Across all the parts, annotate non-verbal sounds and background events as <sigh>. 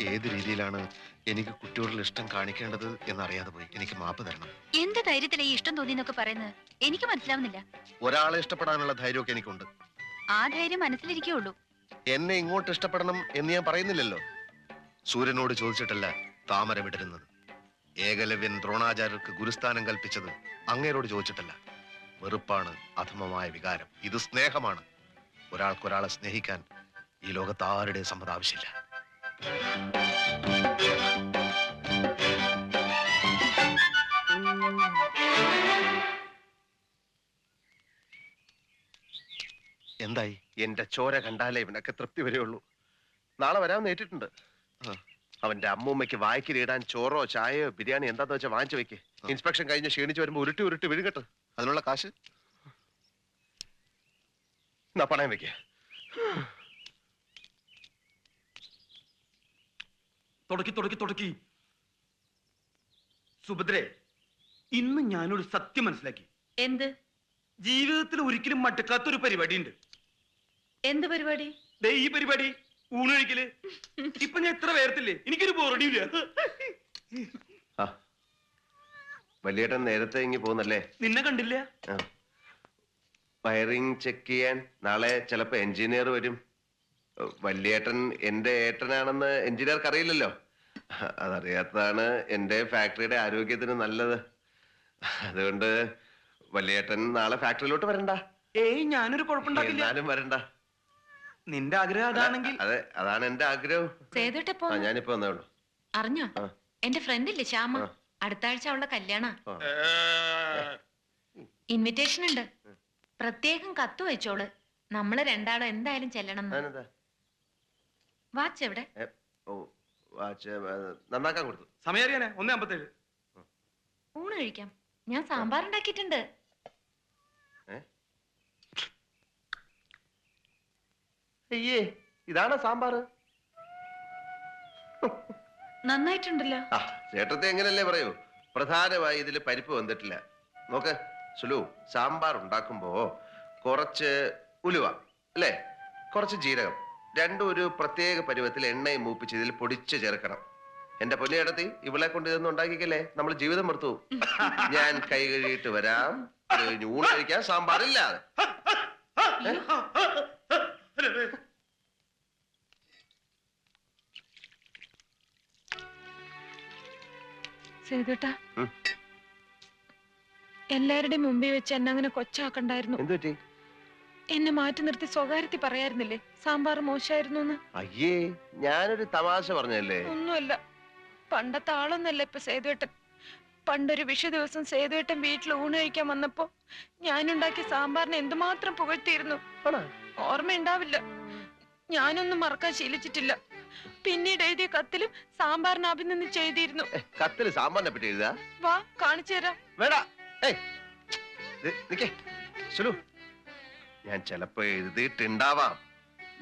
ഏത് രീതിയിലാണ് എനിക്ക് കുട്ടിയോടുള്ള ഇഷ്ടം കാണിക്കേണ്ടത് എന്നറിയാതെ പോയി. എനിക്ക് മാപ്പ് തരണം. എന്ത് ധൈര്യത്തിന് ഈ ഇഷ്ടം തോന്നി എന്നൊക്കെ പറയുന്നത്? എനിക്ക് മനസ്സിലാവുന്നില്ല. ഒരാളെ ഇഷ്ടപ്പെടാനുള്ള ധൈര്യമൊക്കെ എനിക്കുണ്ട്. ആ ധൈര്യം മനസ്സിലിരിക്കുള്ളൂ എന്നെ ഇങ്ങോട്ട് ഇഷ്ടപ്പെടണം എന്ന് ഞാൻ പറയുന്നില്ലല്ലോ. സൂര്യനോട് ചോദിച്ചിട്ടല്ല താമര വിടരുന്നത് ഏകലവ്യൻ ദ്രോണാചാര്യർക്ക് ഗുരുസ്ഥാനം കൽപ്പിച്ചത് അങ്ങേരോട് ചോദിച്ചിട്ടല്ല. വെറുപ്പാണ് അധമമായ വികാരം. ഇത് സ്നേഹമാണ്. ഒരാൾക്കൊരാളെ സ്നേഹിക്കാൻ ഈ ലോകത്ത് ആരുടെ സമ്മതം ആവശ്യമില്ല. എന്തായി? എന്റെ ചോര കണ്ടാലേ ഇവനൊക്കെ തൃപ്തി വരെയുള്ളൂ. നാളെ വരാമെന്ന് ഏറ്റിട്ടുണ്ട്. അവന്റെ അമ്മൂമ്മയ്ക്ക് വായിക്കിലിടാൻ ചോറോ ചായയോ ബിരിയാണി എന്താന്ന് വെച്ചാൽ വാങ്ങിച്ചു വെക്ക്. ഇൻസ്പെക്ഷൻ കഴിഞ്ഞ് ക്ഷീണിച്ച് വരുമ്പോ ഉരുട്ടി ഉരുട്ടി വിഴുകട്ട് അതിനുള്ള കാശ്? എന്നാ പണയം വെക്ക. തുടക്കി തുടക്കി തുടക്കി. സുഭദ്രെ ഇന്ന് ഞാനൊരു സത്യം മനസ്സിലാക്കി. എന്ത്? ജീവിതത്തിൽ ഒരിക്കലും മടുക്കാത്തൊരു പരിപാടി ഉണ്ട് എന്ത് പരിപാടി? ദേ ഈ പരിപാടി ഊണൊഴിക്കൽ. ഇപ്പൊ ഞാൻ എത്ര പേർത്തില്ലേ എനിക്കൊരു ബോറടിയില്ല. വലിയേട്ടൻ നേരത്തെ ഇങ്ങി പോകുന്നല്ലേ? നിന്നെ കണ്ടില്ല? വയറിംഗ് ചെക്ക് ചെയ്യാൻ നാളെ ചിലപ്പോ എഞ്ചിനീയർ വരും. വല്യേട്ടൻ എന്റെ ഏട്ടനാണെന്ന് എഞ്ചിനീയർക്ക് അറിയില്ലല്ലോ. അതറിയാത്തതാണ് എന്റെ ഫാക്ടറിയുടെ ആരോഗ്യത്തിന് നല്ലത്. അതുകൊണ്ട് വലിയേട്ടൻ നാളെ ഫാക്ടറിയിലോട്ട് വരണ്ട. ഏയ് ഞാനൊരു കുഴപ്പമുണ്ടാക്കില്ല എന്നാലും വരണ്ട. നിന്റെ ആഗ്രഹം അതാണെങ്കിൽ അതെ അതാണ് എന്റെ ആഗ്രഹം. ആ ഞാനിപ്പോ വന്നേ ഉള്ളൂ. അറിഞ്ഞോ? ആ. എന്റെ ഫ്രണ്ട് ഇല്ലേ ശ്യാമ? ആ. അടുത്ത ആഴ്ച അവളുടെ കല്യാണ. ആ. ഇൻവിറ്റേഷൻ ഉണ്ട്. പ്രത്യേകം കത്ത് വെച്ചോൾ. നമ്മൾ രണ്ടാളും എന്തായാലും ചെല്ലണം അതിനെന്താ വാച്ച് എവിടെ ഏ, ഓ നന്നാക്കാൻ കൊടുത്തു. സമയം അറിയാനേ? ഒന്നേ അമ്പത്തേഴ്. ഊണ് കഴിക്കാം. ഞാൻ സാമ്പാർ ഉണ്ടാക്കിയിട്ടുണ്ട് അയ്യേ ഇതാണ് സാമ്പാർ നന്നായിട്ടുണ്ടല്ലോ. ആ ചേട്ടത്തെ എങ്ങനല്ലേ പറയൂ? പ്രധാനമായി ഇതിൽ പരിപ്പ് വന്നിട്ടില്ല. നോക്ക് സുലു സാമ്പാർ ഉണ്ടാക്കുമ്പോ കുറച്ച് ഉലുവ അല്ലേ? കുറച്ച് ജീരകം. രണ്ടും ഒരു പ്രത്യേക പരുവത്തിൽ എണ്ണയും മൂപ്പിച്ച് ഇതിൽ പൊടിച്ച് ചേർക്കണം. എന്റെ പൊന്നിയിടത്തി ഇവളെ കൊണ്ട് ഇതൊന്നും ഉണ്ടാക്കിക്കല്ലേ? നമ്മൾ ജീവിതം മറുത്തു ഞാൻ കൈ കഴുകിയിട്ട് വരാം. ഊണ് കഴിക്കാൻ സാമ്പാറില്ലാതെ സേതുട്ടാ. ഉം. എല്ലാവരുടെയും മുമ്പിൽ വെച്ച് എന്നെ അങ്ങനെ കൊച്ചാക്കണ്ടായിരുന്നു. എന്തു പറ്റി എന്നെ മാറ്റി നിർത്തി സ്വകാര്യത്തിൽ പറയായിരുന്നില്ലേ? സാമ്പാർ മോശമായിരുന്നു എന്ന് അയ്യേ ഞാനൊരു തമാശ പറഞ്ഞല്ലേ ഒന്നുമല്ല. പണ്ടത്തെ ആളൊന്നല്ല ഇപ്പൊ സേതുവേട്ടൻ. പണ്ടൊരു വിഷു ദിവസം സേതുവേട്ടൻ വീട്ടിൽ ഊണ് കഴിക്കാൻ വന്നപ്പോ ഞാനുണ്ടാക്കിയ സാമ്പാറിനെ എന്തുമാത്രം പുകഴ്ത്തിയിരുന്നു. ഓർമ്മ ഓർമ്മയുണ്ടാവില്ല. ഞാനൊന്നും മറക്കാൻ ശീലിച്ചിട്ടില്ല. പിന്നീട് എഴുതിയ കത്തിലും സാമ്പാറിന് അഭിനന്ദിച്ച് എഴുതിയിരുന്നു ഏ, കത്തിൽ സാമ്പാറിനെ പറ്റി എഴുതാ വാ കാണിച്ചു തരാം. വേടാ ഏയ് ഇത് നിക്കേ സുലു. ഞാൻ ചിലപ്പോ എഴുതിയിട്ടുണ്ടാവാം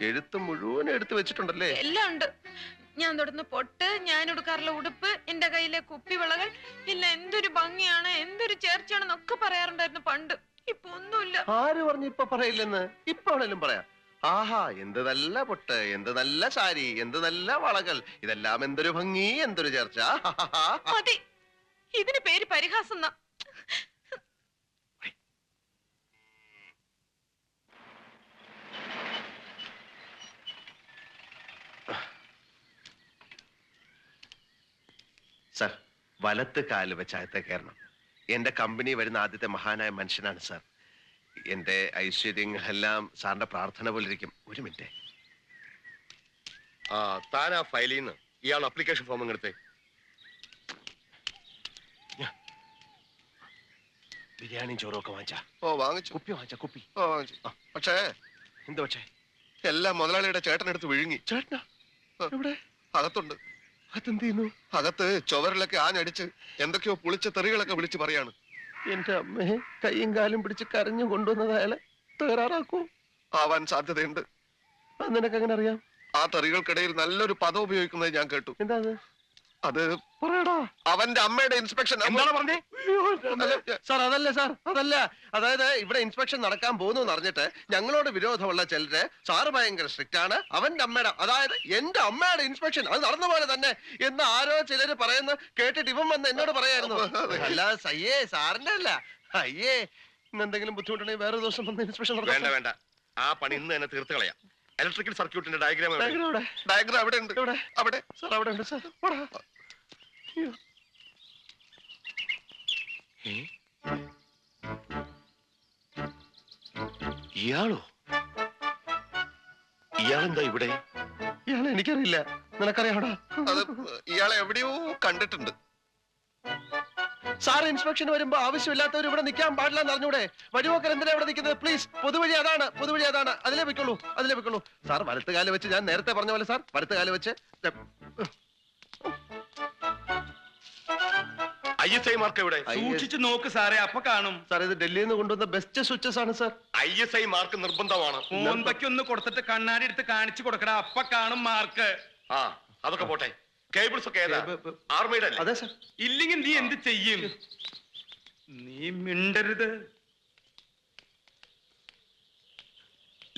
എഴുത്ത് മുഴുവൻ എടുത്തു വെച്ചിട്ടുണ്ടല്ലേ? എല്ലാം ഉണ്ട്. ഞാൻ തുടർന്ന് പൊട്ട് ഞാൻ എടുക്കാറുള്ള ഉടുപ്പ് എന്റെ കയ്യിലെ കുപ്പി കുപ്പിവിളകൾ ഇല്ല എന്തൊരു ഭംഗിയാണ് എന്തൊരു ചേർച്ചയാണെന്നൊക്കെ പറയാറുണ്ടായിരുന്നു പണ്ട്. ഇപ്പൊ ഒന്നുമില്ല. ആര് പറഞ്ഞു ഇപ്പൊ പറയില്ലെന്ന്? ഇപ്പൊ ആണെങ്കിലും പറയാം. ആഹാ എന്ത് നല്ല പൊട്ട് എന്ത് നല്ല സാരി എന്ത് നല്ല വളകൾ ഇതെല്ലാം എന്തൊരു ഭംഗി എന്തൊരു ചേർച്ച. മതി. ഇതിന് പേര് പരിഹാസം എന്നാ. സർ വലത്ത് കാൽ വെച്ച് അകത്തെ കയറണം. എന്റെ കമ്പനി വരുന്ന ആദ്യത്തെ മഹാനായ മനുഷ്യനാണ് സാർ. എന്റെ ഐശ്വര്യങ്ങളെല്ലാം സാറിന്റെ പ്രാർത്ഥന പോലെ ഇരിക്കും ഒരു മിനിറ്റ്. ആ താൻ ആ ഫയലിൽ നിന്ന് ഇയാൾ അപ്ലിക്കേഷൻ ഫോം എടുത്തേ ബിരിയാണിയും ചോറും ഒക്കെ വാങ്ങിച്ചാ? ഓ വാങ്ങിച്ചു. കുപ്പി വാങ്ങിച്ച കുപ്പി? ഓ വാങ്ങിച്ചു. പക്ഷേ? എന്ത് പക്ഷേ? എല്ലാം മുതലാളിയുടെ ചേട്ടനെടുത്ത് വിഴുങ്ങി. ചേട്ടനാ? എവിടെ? അകത്തുണ്ട്. അതെന്ത് ചെയ്യുന്നു അകത്ത് ചുവരിലൊക്കെ ആഞ്ഞടിച്ച് എന്തൊക്കെയോ പുളിച്ച തെറികളൊക്കെ വിളിച്ച് പറയാണ്. എന്റെ അമ്മയെ കൈയും കാലും പിടിച്ച് കരഞ്ഞു കൊണ്ടുവന്നത് അയാളെ തകരാറാക്കൂ. ആവാൻ സാധ്യതയുണ്ട്. അത് നിനക്ക് എങ്ങനെ അറിയാം? ആ തെറികൾക്കിടയിൽ നല്ലൊരു പദം ഉപയോഗിക്കുന്നത് ഞാൻ കേട്ടു. എന്താ അത്? അത് പറയടാ. അവന്റെ അമ്മയുടെ ഇൻസ്പെക്ഷൻ എന്താണ് പറഞ്ഞേ? സാർ അതല്ല സാർ അതല്ല. അതായത് ഇവിടെ ഇൻസ്പെക്ഷൻ നടക്കാൻ പോകുന്നു എന്ന് അറിഞ്ഞിട്ട് ഞങ്ങളോട് വിരോധമുള്ള ചിലര് സാറ് ഭയങ്കര സ്ട്രിക്റ്റ് ആണ്. അവന്റെ അമ്മയുടെ അതായത് എന്റെ അമ്മയുടെ ഇൻസ്പെക്ഷൻ. അത് നടന്ന പോലെ തന്നെ എന്ന് ആരോ ചിലര് പറയുന്ന. കേട്ടിട്ട് ഇവൻ വന്ന് എന്നോട് പറയായിരുന്നു. അല്ല സയ്യേ സാറിന്റെ അല്ല. അയ്യേ ഇന്ന് എന്തെങ്കിലും ബുദ്ധിമുട്ടുണ്ടെങ്കിൽ വേറെ ദിവസം വന്ന് ഇൻസ്പെക്ഷൻ വേണ്ട വേണ്ട. ആ പണി ഇന്ന് തന്നെ തീർത്ത് കളയാം. ഇലക്ട്രിക്കൽ സർക്യൂട്ടിന്റെ ഡയഗ്രാം ഡയഗ്രാം അവിടെ ഉണ്ട്. അവിടെ സാർ അവിടെ ഉണ്ട് സാർ. ഇയാളോ? ഇയാളെന്താ ഇവിടെ? ഇയാളെ എനിക്കറിയില്ല. നിനക്കറിയാടാ അത് ഇയാളെ എവിടെയോ കണ്ടിട്ടുണ്ട്. സാർ ഇൻസ്പെക്ഷൻ വരുമ്പോ ആവശ്യമില്ലാത്തവർ ഇവിടെ നിൽക്കാൻ പാടില്ല എന്ന് അറിഞ്ഞൂടെ? വഴിപോക്കർ എന്തിനാ ഇവിടെ നിൽക്കുന്നത്? പ്ലീസ് പൊതുവഴി അതാണ് പൊതുവഴി അതാണ്. അതിലേ വെക്കുള്ളൂ അതിലേ വെക്കുള്ളൂ. സാർ വലത്തുകാൽ വെച്ച് ഞാൻ നേരത്തെ പറഞ്ഞ പോലെ സാർ വലത്തുകാൽ വെച്ച് ഐ എസ് ഐ മാർക്ക് എവിടെ? സൂക്ഷിച്ചു നോക്ക് സാറേ അപ്പൊ കാണും. സാർ ഇത് ഡൽഹിയിൽ നിന്ന് കൊണ്ടുവന്ന ബെസ്റ്റ് സ്വിച്ചസ് ആണ് sir. I S I mark നിർബന്ധമാണ്. മോന്തയ്ക്ക് ഒന്ന് കൊടുത്തിട്ട് കണ്ണാടി എടുത്ത് കാണിച്ചു കൊടുക്കടാ അപ്പൊ കാണും മാർക്ക്. ആ അതൊക്കെ പോട്ടെ. കേബിൾസ് ഒക്കെ ഏതാ? കേബിൾ- ആർമിയുടെ അല്ലേ അതെ സാർ. ഇല്ലെങ്കിൽ നീ എന്ത് ചെയ്യും? നീ മിണ്ടരുത്.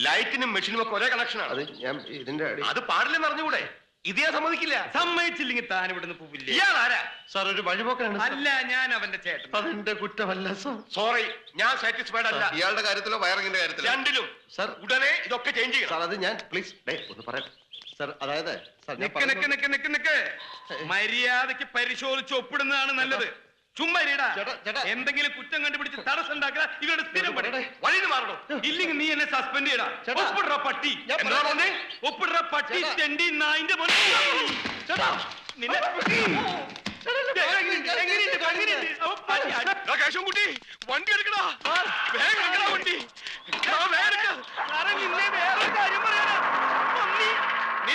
ലൈറ്റിനും മെഷീനും ഒക്കെ ഒരേ കണക്ഷനാണ് അത് ഞാൻ ഇതിന്റെ അടി- അത് പാടില്ലെന്ന് അറിഞ്ഞുകൂടെ? ഇത് ഞാൻ സമ്മതിക്കില്ല. സമ്മതിച്ചില്ലെങ്കിൽ താൻ ഇവിടുന്ന് പോവില്ല? ഇയാളാരാ? സാർ ഒരു വഴിപോക്കാണ്. അല്ല ഞാൻ അവന്റെ ചേട്ടൻ. അതെന്റെ കുറ്റമല്ല സാർ. സോറി ഞാൻ സാറ്റിസ്ഫൈഡ് അല്ല. ഇയാളുടെ കാര്യത്തിലോ വയറിങ്ങിന്റെ കാര്യത്തിലോ? രണ്ടിലും. സാർ. ഉടനെ ഇതൊക്കെ ചേഞ്ച് ചെയ്യണം. സാർ അത് ഞാൻ പ്ലീസ് ഒന്ന് പറയാം സാർ അതായത് മര്യാദയ്ക്ക് പരിശോധിച്ച് ഒപ്പിടുന്നതാണ് നല്ലത്. ചുമ്മാ ഇരിടാ. ചേട്ടാ, ചേട്ടാ. എന്തെങ്കിലും കുറ്റം കണ്ടുപിടിച്ച് തടസ്സം ഉണ്ടാക്കുക ഇവരുടെ സ്ഥിരം പണി. ചേട്ടാ. വഴിന് മാറണം ഇല്ലെങ്കിൽ നീ എന്നെ സസ്പെൻഡ് ചെയ്യടാ ചേട്ടാ. ഒപ്പിടുற പട്ടി ഞാൻ എന്താ പറയാം. പറഞ്ഞേ ഒപ്പിടുற പട്ടി ചേട്ടാ. തെണ്ടി നായിന്റെ മോനെ. ചേട്ടാ നിന്നെ എങ്ങനെയുണ്ട്? എങ്ങനെയുണ്ട്? എങ്ങനെയുണ്ട്? അവൻ പട്ടി അടി- കേശവൻകുട്ടി വണ്ടി എടുക്കടാ വേഗം എടുക്കടാ വണ്ടി ആ, വേഗം എടുക്ക്. സാറേ, നിന്നെ വേറൊരു കാര്യം പറയാനാ. പന്നി. നീ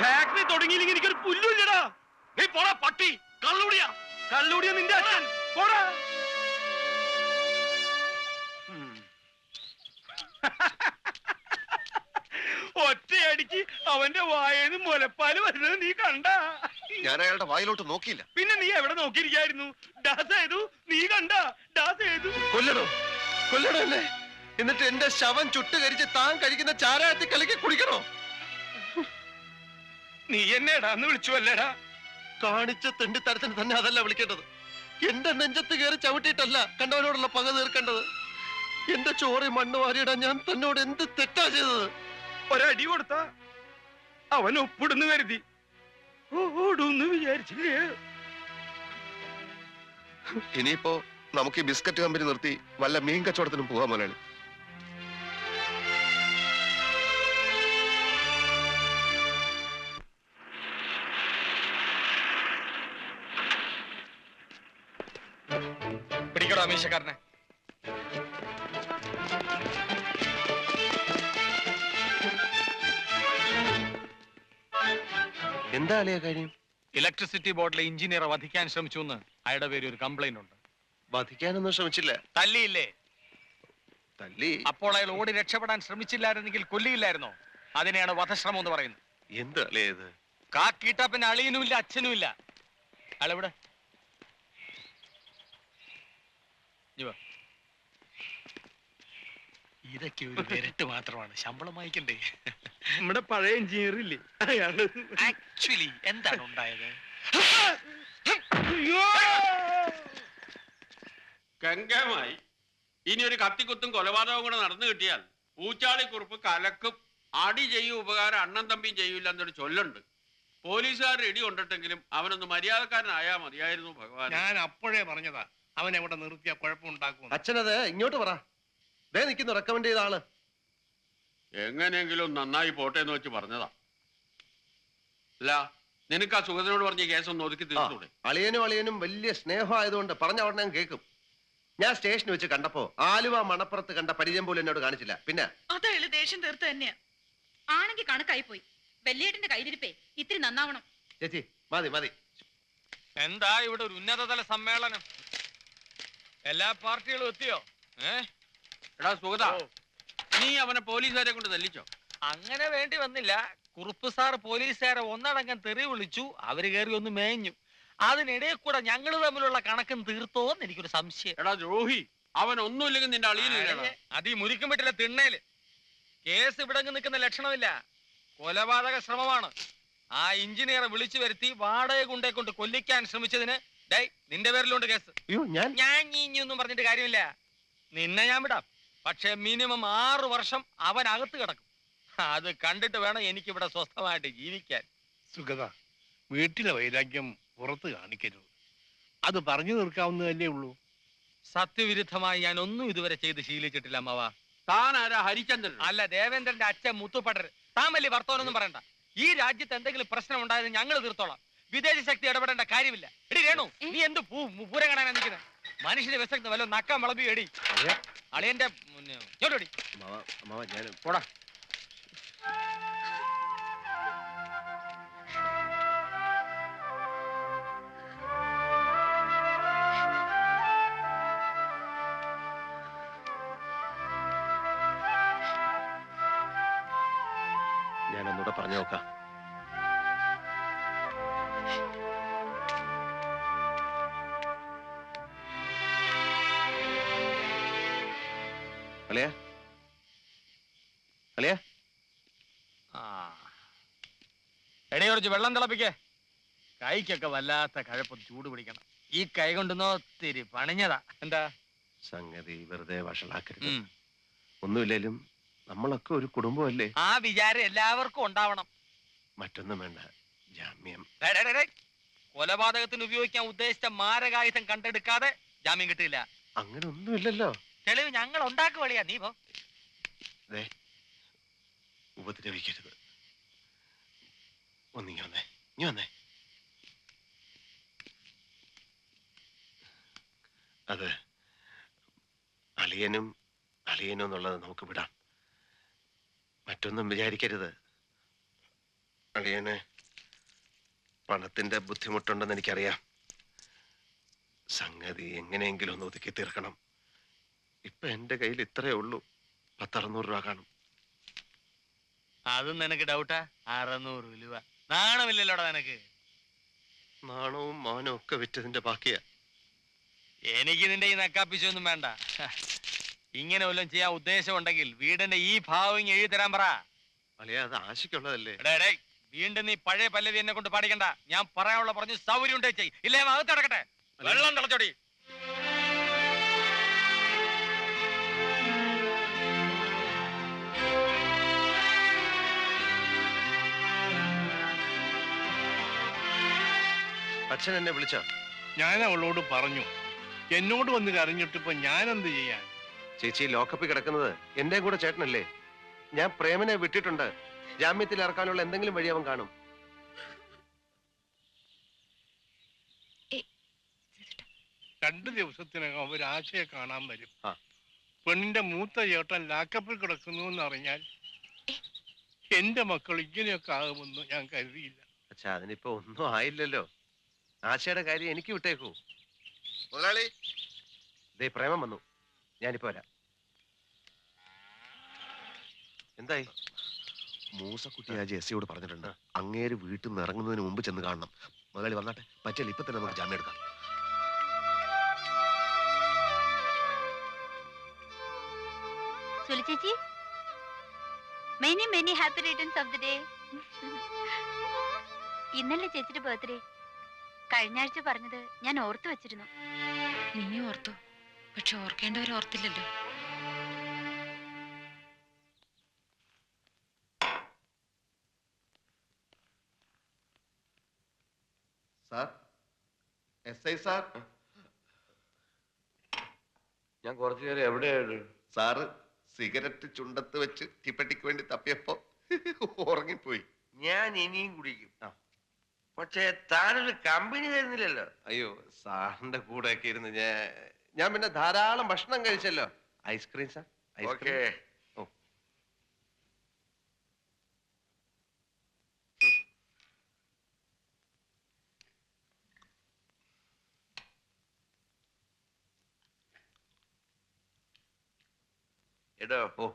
ഫാക്ടറി തുടങ്ങിയില്ലെങ്കിൽ എനിക്കൊരു പുല്ലുമില്ലടാ നീ പോടാ പട്ടി. കള്ളുടിയാ. കള്ളുടിയ നിന്റെ അച്ഛൻ. പോടാ. <laughs> ഒറ്റയടിക്ക് അവന്റെ വായേന്ന് മുലപ്പാൽ വരുന്നത് നീ കണ്ട. ഞാൻ അയാളുടെ വായിലോട്ട് നോക്കിയില്ല. പിന്നെ നീ എവിടെ നോക്കിയിരിക്കായിരുന്നു? ഡാസ് ചെയ്തു നീ കണ്ട? ഡാസ് ചെയ്തു കൊല്ലണോ കൊല്ലണോ എന്നെ. എന്നിട്ട് എന്റെ ശവം ചുട്ടുകരിച്ച് താൻ കഴിക്കുന്ന ചാരായത്തിൽ കലക്കി കുടിക്കണോ? നീ എന്നെടാ എന്ന് വിളിച്ചു അല്ലേടാ. കാണിച്ച തെണ്ടിത്തരത്തിന് തന്നെ അതല്ല വിളിക്കേണ്ടത്. എന്റെ നെഞ്ചത്ത് കയറി ചവിട്ടിയിട്ടല്ല കണ്ടവനോടുള്ള പക തീർക്കേണ്ടത്. എന്റെ ചോറി മണ്ണ് വാരിയിടാൻ ഞാൻ തന്നോട് എന്ത് തെറ്റാ ചെയ്തത്? ഒരടി കൊടുത്ത അവൻ ഒപ്പിടുന്നു കരുതി. ഓടുന്ന് വിചാരിച്ചില്ലേ? ഇനിയിപ്പോ നമുക്ക് ഈ ബിസ്ക്കറ്റ് കമ്പനി നിർത്തി വല്ല മീൻ കച്ചവടത്തിനും പോകാൻ മുതലാളി പിടിക്കടോ അമീശക്കാരനെ എന്താ അലയ കാര്യം? ഇലക്ട്രിസിറ്റി ബോർഡിലെ എഞ്ചിനീയറെ വധിക്കാൻ ശ്രമിച്ചു എന്ന് അയാളുടെ പേര് ഒരു കംപ്ലൈന്റ് ഉണ്ട്. വധിക്കാനൊന്നും ശ്രമിച്ചില്ല. തല്ലിയില്ലേ? തല്ലി. അപ്പോൾ അയാൾ ഓടി രക്ഷപ്പെടാൻ ശ്രമിച്ചില്ലായിരുന്നെങ്കിൽ കൊല്ലിയില്ലായിരുന്നോ? അതിനെയാണ് വധശ്രമം എന്ന് പറയുന്നത്. എന്ത് അലയത് ഇല്ല അച്ഛനും ഇല്ല അയാളെവിടെ ഇഞ്ഞി വാ. ഇതൊക്കെ ഒരു വിരട്ട് മാത്രമാണ്. ശമ്പളം വായിക്കണ്ടേ നമ്മുടെ പഴയ എഞ്ചിനീയർ ഇല്ലേ? അയാൾ. ആക്ച്വലി എന്താണ് ഉണ്ടായത്? കങ്കമായി ഗംഗമായി. ഇനി ഒരു കത്തിക്കുത്തും കൊലപാതകവും കൂടെ നടന്നു കിട്ടിയാൽ ഊച്ചാളിക്കുറുപ്പ് കലക്കും അടി ചെയ്യും ഉപകാരം അണ്ണൻ തമ്പിയും ചെയ്യൂല എന്നൊരു ചൊല്ലുണ്ട്. പോലീസുകാരുടെ ഇടി കൊണ്ടിട്ടെങ്കിലും അവനൊന്ന് മര്യാദക്കാരനായാ മതിയായിരുന്നു ഭഗവാൻ ഞാൻ അപ്പോഴേ പറഞ്ഞതാ. അവൻ എവിടെ നിർത്തിയ കുഴപ്പമുണ്ടാക്കും അച്ഛനത് ഇങ്ങോട്ട് പറ. ദേ നിൽക്കുന്നു റെക്കമെൻഡ് ചെയ്ത ആൾ. എങ്ങനെയെങ്കിലും നന്നായി പോട്ടെ എന്ന് വെച്ച് പറഞ്ഞതാ. അല്ല നിനക്ക് ആ സുഗതനോട് പറഞ്ഞ കേസ് ഒന്ന് ഒതുക്കി തീർത്തൂടെ അളിയനും അളിയനും വലിയ സ്നേഹമായതുകൊണ്ട് പറഞ്ഞ അവിടെ ഞാൻ കേൾക്കും. ഞാൻ സ്റ്റേഷനിൽ വെച്ച് കണ്ടപ്പോ ആലുവ മണപ്പുറത്ത് കണ്ട പരിചയം പോലും എന്നോട് കാണിച്ചില്ല. പിന്നെ? അതയാൾ ദേഷ്യം തീർത്ത് തന്നെയാ? ആണെങ്കിൽ കണക്കായി പോയി. വെല്ലിയേട്ടന്റെ കയ്യിലിരിപ്പേ ഇത്തിരി നന്നാവണം. ചേച്ചി മതി മതി. എന്താ ഇവിടെ ഒരു ഉന്നതതല സമ്മേളനം? എല്ലാ പാർട്ടികളും എത്തിയോ? ഏ? എടാ സുഗത നീ അവനെ പോലീസുകാരെ കൊണ്ട് തല്ലിച്ചോ? അങ്ങനെ വേണ്ടി വന്നില്ല. കുറുപ്പ് സാർ പോലീസുകാരെ ഒന്നടങ്കം തെറി വിളിച്ചു അവർ കയറി ഒന്ന് മേഞ്ഞു. അതിനിടയിൽ കൂടെ ഞങ്ങൾ തമ്മിലുള്ള കണക്കും തീർത്തോന്ന് എനിക്കൊരു സംശയം. എടാ ദ്രോഹി അവൻ ഒന്നുമില്ലെങ്കിൽ നിന്റെ അളിയിൽ അതെ, ഈ മുരിക്കും പറ്റില്ല തിണ്ണേൽ. കേസ് ഇവിടെ നിൽക്കുന്ന ലക്ഷണമില്ല. കൊലപാതക ശ്രമമാണ്. ആ എഞ്ചിനീയറെ വിളിച്ചു വരുത്തി വാടക കൊണ്ടേ കൊണ്ട് കൊല്ലിക്കാൻ ശ്രമിച്ചതിന് ഡേ നിന്റെ പേരിലുണ്ട് കേസ്. അയ്യോ ഞാൻ ഞാൻ ഇനി ഒന്നും പറഞ്ഞിട്ട് കാര്യമില്ല. നിന്നെ ഞാൻ വിടാം. പക്ഷെ മിനിമം ആറ് വർഷം അവൻ അകത്ത് കിടക്കും. അത് കണ്ടിട്ട് വേണം എനിക്ക് ഇവിടെ സ്വസ്ഥമായിട്ട് ജീവിക്കാൻ. സുഗത വീട്ടിലെ വൈരാഗ്യം പുറത്ത് കാണിക്കരുത്. അത് പറഞ്ഞു തീർക്കാവുന്നതല്ലേ ഉള്ളൂ. സത്യവിരുദ്ധമായി ഞാൻ ഒന്നും ഇതുവരെ ചെയ്ത് ശീലിച്ചിട്ടില്ല അമ്മവ. താൻ ആരാ? ഹരിചന്ദ്രൻ. അല്ല ദേവേന്ദ്രന്റെ അച്ഛൻ മുത്തുപടർ താൻ വലിയ വർത്തമാനൊന്നും പറയണ്ട. ഈ രാജ്യത്ത് എന്തെങ്കിലും പ്രശ്നം ഉണ്ടായത് ഞങ്ങൾ തീർത്തോളാം. വിദേശ ശക്തി ഇടപെടേണ്ട കാര്യമില്ല. എടി രേണു നീ എന്ത് പൂ പൂരം കാണാനാ നിൽക്കുന്നത് മനുഷ്യന്റെ വിശക്കുന്ന വല്ല നക്കാൻ വിളമ്പി എടി. അളിയന്റെ ഞാനൊന്നുകൂടെ പോടാ. ഞാൻ ഒന്നുകൂടെ പറഞ്ഞു നോക്കാം. എടേ കുറച്ച് വെള്ളം തിളപ്പിക്കേ. കൈക്കൊക്കെ വല്ലാത്ത കഴപ്പ് ചൂട് പിടിക്കണം. ഈ കൈ കൊണ്ടുന്നോ തിരി പണിഞ്ഞതാ. എന്താ? സംഗതി വെറുതെ വഷളാക്കരുത്. ഉം. ഒന്നുമില്ലേലും നമ്മളൊക്കെ ഒരു കുടുംബമല്ലേ? ആ വിചാരം എല്ലാവർക്കും ഉണ്ടാവണം. മറ്റൊന്നും വേണ്ട. ജാമ്യം. ഡേ, ഡേ, ഡേ, ഡേ. കൊലപാതകത്തിന് ഉപയോഗിക്കാൻ ഉദ്ദേശിച്ച മാരകായുധം കണ്ടെടുക്കാതെ ജാമ്യം കിട്ടില്ല അങ്ങനെ ഒന്നുമില്ലല്ലോ തെളിവ് ഞങ്ങൾ ഉണ്ടാക്കുവളിയാ നീ പോ. ദേ ഉപദ്രവിക്കരുത് ഒന്നിങ്ങി വന്നേ ഇനി വന്നേ. അത് അളിയനും അളിയനും എന്നുള്ളത് നമുക്ക് വിടാം. മറ്റൊന്നും വിചാരിക്കരുത്. അളിയന് പണത്തിന്റെ ബുദ്ധിമുട്ടുണ്ടെന്ന് എനിക്കറിയാം. സംഗതി എങ്ങനെയെങ്കിലും ഒന്ന് ഒതുക്കി തീർക്കണം. ഇപ്പൊ എന്റെ കയ്യിൽ ഇത്രയേ ഉള്ളൂ. പത്തറുന്നൂറ് രൂപ കാണും. അതും നിനക്ക് ഡൗട്ടാ അറുന്നൂറ് രൂപ. നാണമില്ലല്ലോടാ നിനക്ക്. നാണവും മാനവും ഒക്കെ വിറ്റതിന്റെ ബാക്കിയാ. എനിക്ക് നിന്റെ ഈ നക്കാപ്പിച്ചൊന്നും വേണ്ട. ഇങ്ങനെ വല്ലതും ചെയ്യാൻ ഉദ്ദേശമുണ്ടെങ്കിൽ വീടിന്റെ ഈ ഭാവം എഴുതി തരാൻ പറ. അളിയ അത് ആശിക്കുള്ളതല്ലേ എടേ, വീണ്ടും നീ പഴയ പല്ലവി എന്നെ കൊണ്ട് പാടിക്കണ്ട. ഞാൻ പറയാനുള്ള പറഞ്ഞു സൗകര്യം ഉണ്ടേ ചെയ്. ഇല്ലേ അകത്ത് കിടക്കട്ടെ. വെള്ളം തിളച്ചോടി. അച്ഛൻ എന്നെ വിളിച്ചാ? ഞാൻ അവളോട് പറഞ്ഞു. എന്നോട് വന്ന് കരഞ്ഞിട്ടിപ്പോ ഞാൻ എന്ത് ചെയ്യാൻ? ചേച്ചി ലോക്കപ്പിൽ കിടക്കുന്നത് എന്റെ കൂടെ ചേട്ടനല്ലേ? ഞാൻ പ്രേമനെ വിട്ടിട്ടുണ്ട്. ജാമ്യത്തിൽ ഇറക്കാനുള്ള എന്തെങ്കിലും വഴി അവൻ കാണും. രണ്ടു ദിവസത്തിനകം അവർ ആശയെ കാണാൻ വരും. ആ. പെണ്ണിന്റെ മൂത്ത ചേട്ടൻ ലാക്കപ്പിൽ കിടക്കുന്നു എന്ന് അറിഞ്ഞാൽ എന്റെ മക്കൾ ഇങ്ങനെയൊക്കെ ആകുമെന്ന് ഞാൻ കരുതിയില്ല. അച്ഛാ അതിനിപ്പോ ഒന്നും ആയില്ലല്ലോ. ആശയുടെ കാര്യം എനിക്ക് വിട്ടേക്കൂ. മുതലാളി. ദേ പ്രേമം വന്നു. ഞാനിപ്പോ വരാം. എന്തായി? മൂസക്കുട്ടി ആ ജെസ്സിയോട് പറഞ്ഞിട്ടുണ്ട്. അങ്ങേര് വീട്ടിൽ നിന്ന് ഇറങ്ങുന്നതിന് മുമ്പ് ചെന്ന് കാണണം. മുതലാളി വന്നാട്ടെ പറ്റില്ല ഇപ്പൊ തന്നെ നമുക്ക് ജാമ്യം എടുക്കാം. ഇന്നല്ലേ ചേച്ചി. Many many happy returns of the day ഇന്നലെ ചേച്ചിയുടെ ബർത്ത്ഡേ കഴിഞ്ഞ ആഴ്ച പറഞ്ഞത് ഞാൻ ഓർത്തു വെച്ചിരുന്നു. നീ ഓർത്തു. പക്ഷെ ഓർക്കേണ്ടവർ ഓർത്തില്ലല്ലോ. Sir S I sir. ഞാൻ കുറച്ചു നേരം എവിടെയായിരുന്നു? സാറ് സിഗരറ്റ് ചുണ്ടത്ത് വെച്ച് തീപ്പെട്ടിക്ക് വേണ്ടി തപ്പിയപ്പോ ഉറങ്ങിപ്പോയി. ഞാൻ ഇനിയും കുടിക്കും. ആ. പക്ഷേ താനൊരു കമ്പനി തരുന്നില്ലല്ലോ. അയ്യോ സാറിന്റെ കൂടെ ഒക്കെ ഇരുന്ന് ഞാൻ ഞാൻ പിന്നെ ധാരാളം ഭക്ഷണം കഴിച്ചല്ലോ. ഐസ്ക്രീം സാർ ഓക്കേ എടോ ഓ.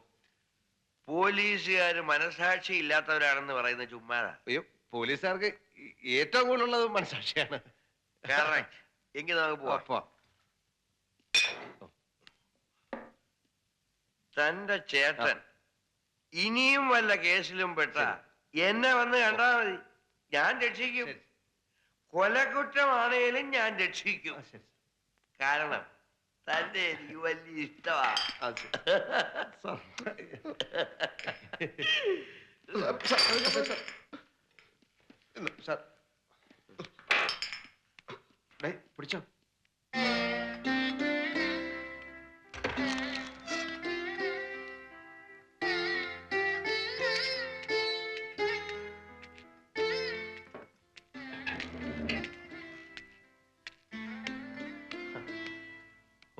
പോലീസുകാർ മനസാക്ഷി ഇല്ലാത്തവരാണെന്ന് പറയുന്ന ചുമ്മാതാ. അയ്യോ പോലീസുകാർക്ക് ഏറ്റവും കൂടുതലുള്ളത് മനസാക്ഷിയാണ്. എങ്കിൽ നമുക്ക് പോവാം. തന്റെ ചേട്ടൻ ഇനിയും വല്ല കേസിലും പെട്ട എന്നെ വന്ന് കണ്ടാ മതി. ഞാൻ രക്ഷിക്കും. കൊലക്കുറ്റമാണേലും ഞാൻ രക്ഷിക്കും. കാരണം തന്റെ എനിക്ക് വലിയ ഇഷ്ടമാണ് <laughs> സാർ, പിടിച്ചോ.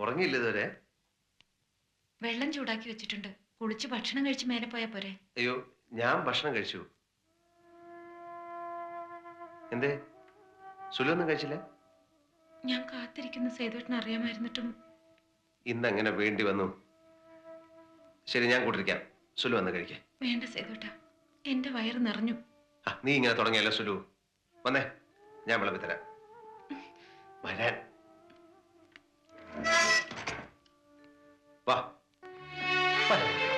ഉറങ്ങിയില്ല ഇതുവരെ? വെള്ളം ചൂടാക്കി വെച്ചിട്ടുണ്ട്. കുളിച്ച് ഭക്ഷണം കഴിച്ച് മേലെ പോയാ പോരെ. അയ്യോ ഞാൻ ഭക്ഷണം കഴിച്ചു. എന്തേ? സുലൊന്നും കഴിച്ചില്ല? ഞാൻ കാത്തിരിക്കുന്ന സേതുവേട്ടൻ അറിയാമായിരുന്നിട്ടും. ഇന്ന് എങ്ങനെ വേണ്ടി വന്നു. ശരി ഞാൻ കൂട്ടിരിക്കാം. സുലു വന്ന് കഴിക്കേ. വേണ്ട സേതുട്ട എന്റെ വയറ് നിറഞ്ഞു. നീ ഇങ്ങനെ തുടങ്ങിയല്ലോ സുലു? വന്നേ ഞാൻ വിളമ്പി തരാം. വരാൻ. വാ. വരാം.